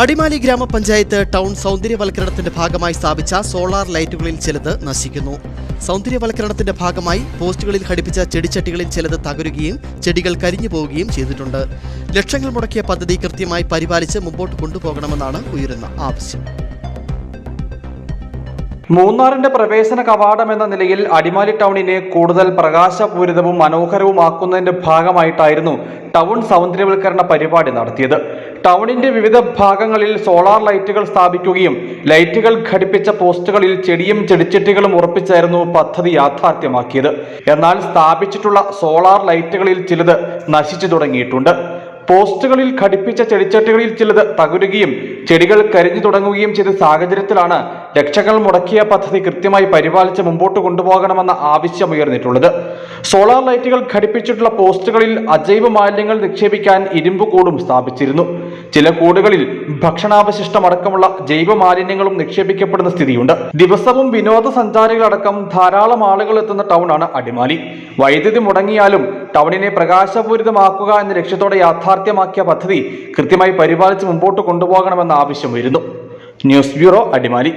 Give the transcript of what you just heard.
അടിമാലി ഗ്രാമപഞ്ചായത്ത് ടൗൺ സൗന്ദര്യവൽക്കരണത്തിന്റെ ഭാഗമായി സ്ഥാപിച്ച സോളാർ ലൈറ്റുകളിൽ ചിലത് നശിക്കുന്നു. സൗന്ദര്യവൽക്കരണത്തിന്റെ ഭാഗമായി പോസ്റ്റുകളിൽ ഘടിപ്പിച്ച ചെടിച്ചട്ടികളിൽ ചിലത് തകരുകയും ചെടികൾ കരിഞ്ഞു പോവുകയും ചെയ്തിട്ടുണ്ട്. ലക്ഷങ്ങൾ മുടക്കിയ പദ്ധതി കൃത്യമായി പരിപാലിച്ച് മുമ്പോട്ട് കൊണ്ടുപോകണമെന്നാണ് ഉയരുന്ന ആവശ്യം. മൂന്നാറിന്റെ പ്രവേശന കവാടം എന്ന നിലയിൽ അടിമാലി ടൗണിനെ കൂടുതൽ പ്രകാശപൂരിതവും മനോഹരവുമാക്കുന്നതിന്റെ ഭാഗമായിട്ടായിരുന്നു ടൗൺ സൗന്ദര്യവൽക്കരണ പരിപാടി നടത്തിയത്. ടൗണിന്റെ വിവിധ ഭാഗങ്ങളിൽ സോളാർ ലൈറ്റുകൾ സ്ഥാപിക്കുകയും ലൈറ്റുകൾ ഘടിപ്പിച്ച പോസ്റ്റുകളിൽ ചെടിയും ചെടിച്ചെട്ടികളും ഉറപ്പിച്ചായിരുന്നു പദ്ധതി യാഥാർത്ഥ്യമാക്കിയത്. എന്നാൽ സ്ഥാപിച്ചിട്ടുള്ള സോളാർ ലൈറ്റുകളിൽ ചിലത് നശിച്ചു തുടങ്ങിയിട്ടുണ്ട്. പോസ്റ്റുകളിൽ ഘടിപ്പിച്ച ചെടിച്ചട്ടികളിൽ ചിലത് തകരുകയും ചെടികൾ കരിഞ്ഞു തുടങ്ങുകയും ചെയ്ത സാഹചര്യത്തിലാണ് ലക്ഷങ്ങൾ മുടക്കിയ പദ്ധതി കൃത്യമായി പരിപാലിച്ച് മുമ്പോട്ട് കൊണ്ടുപോകണമെന്ന ആവശ്യം ഉയർന്നിട്ടുള്ളത്. സോളാർ ലൈറ്റുകൾ ഘടിപ്പിച്ചിട്ടുള്ള പോസ്റ്റുകളിൽ അജൈവ മാലിന്യങ്ങൾ നിക്ഷേപിക്കാൻ ഇരുമ്പ് കൂടും സ്ഥാപിച്ചിരുന്നു. ചില കൂടുകളിൽ ഭക്ഷണാവശിഷ്ടമടക്കമുള്ള ജൈവ മാലിന്യങ്ങളും നിക്ഷേപിക്കപ്പെടുന്ന സ്ഥിതിയുണ്ട്. ദിവസവും വിനോദസഞ്ചാരികളടക്കം ധാരാളം ആളുകൾ എത്തുന്ന ടൗണാണ് അടിമാലി. വൈദ്യുതി മുടങ്ങിയാലും ടൗണിനെ പ്രകാശപൂരിതമാക്കുക എന്ന ലക്ഷ്യത്തോടെ യാഥാർത്ഥ്യമാക്കിയ പദ്ധതി കൃത്യമായി പരിപാലിച്ച് മുമ്പോട്ട് കൊണ്ടുപോകണമെന്ന ആവശ്യം വരുന്നു. News bureau Adimali.